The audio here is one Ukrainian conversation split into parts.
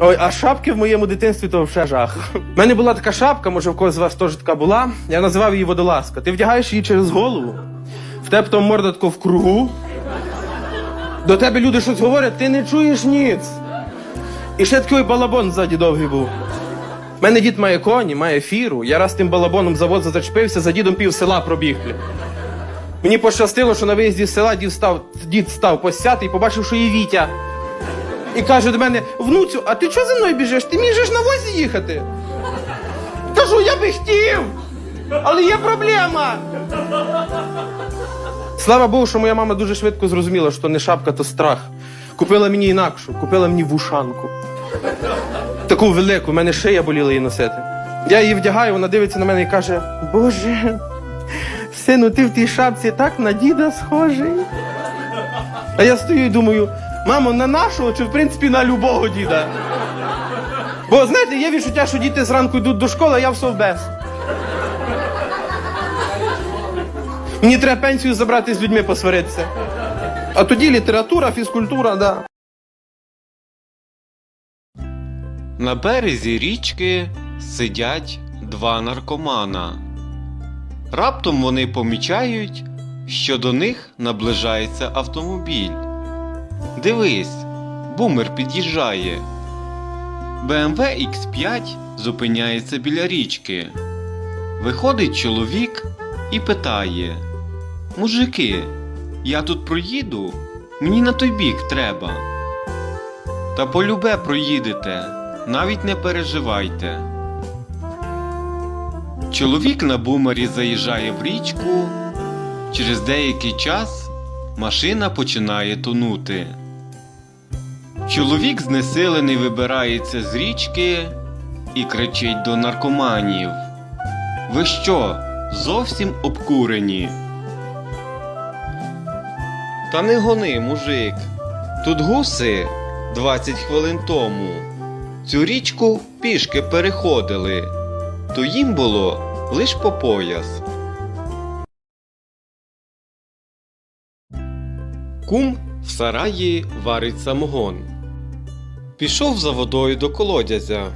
Ой, а шапки в моєму дитинстві то вже жах. У мене була така шапка, може в когось з вас теж така була. Я називав її водолазка. Ти вдягаєш її через голову, в тебе там морда тако в кругу. До тебе люди щось говорять, ти не чуєш ніц. І ще такий балабон ззаді довгий був. У мене дід має коні, має фіру. Я раз тим балабоном завод зачепився, за дідом пів села пробіг. бля. Мені пощастило, що на виїзді з села дід став, дід став посяти і побачив, що є Вітя. І каже до мене: внуцю, а ти чого за мною біжиш? Ти міг же на возі їхати. Кажу, я би хотів, але є проблема. Слава Богу, що моя мама дуже швидко зрозуміла, що не шапка, то страх. Купила мені інакшу, купила мені вушанку. Таку велику, в мене шия боліла її носити. Я її вдягаю, вона дивиться на мене і каже: Боже, сину, ти в тій шапці так на діда схожий. А я стою і думаю, мамо, на нашого чи в принципі на любого діда. Бо знаєте, є відчуття, що діти зранку йдуть до школи, а я в совбез. Мені треба пенсію забрати з людьми посваритися. А тоді література, фізкультура, да. На березі річки сидять два наркомана. Раптом вони помічають, що до них наближається автомобіль. Дивись, бумер під'їжджає. BMW X5 зупиняється біля річки. Виходить чоловік і питає: Мужики, я тут проїду? Мені на той бік треба. Та полюбе проїдете, навіть не переживайте. Чоловік на бумері заїжджає в річку. Через деякий час машина починає тонути. Чоловік знесилений вибирається з річки і кричить до наркоманів. Ви що, зовсім обкурені? Та не гони, мужик. Тут гуси 20 хвилин тому. Цю річку пішки переходили, то їм було лиш по пояс. Кум в сараї варить самогон. Пішов за водою до колодязя.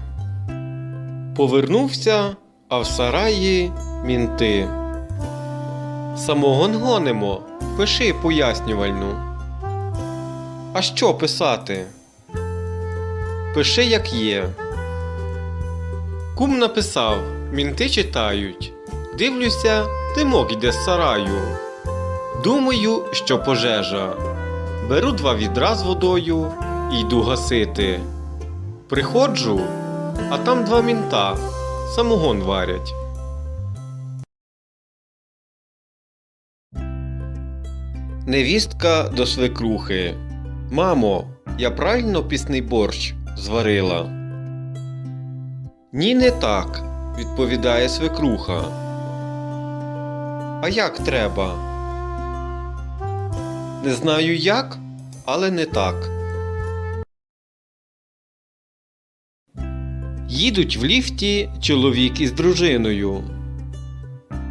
Повернувся, а в сараї мінти. Самогон гонимо, пиши пояснювальну. А що писати? Пиши, як є. Кум написав, мінти читають. Дивлюся, димок йде з сараю. Думаю, що пожежа. Беру два відра з водою і йду гасити. Приходжу, а там два мінта. Самогон варять. Невістка до свекрухи. Мамо, я правильно пісний борщ зварила? Ні, не так, відповідає свекруха. А як треба? Не знаю як, але не так. Їдуть в ліфті чоловік із дружиною.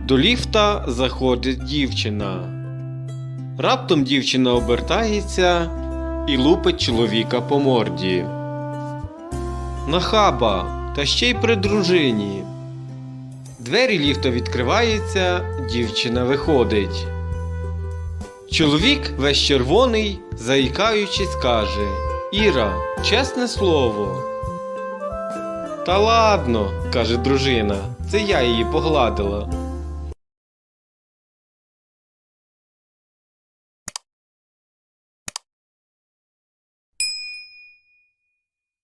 До ліфта заходить дівчина. Раптом дівчина обертається і лупить чоловіка по морді. Нахаба, та ще й при дружині. Двері ліфта відкриваються, дівчина виходить. Чоловік весь червоний, заїкаючись, каже Іра, чесне слово. Та ладно, каже дружина, це я її погладила.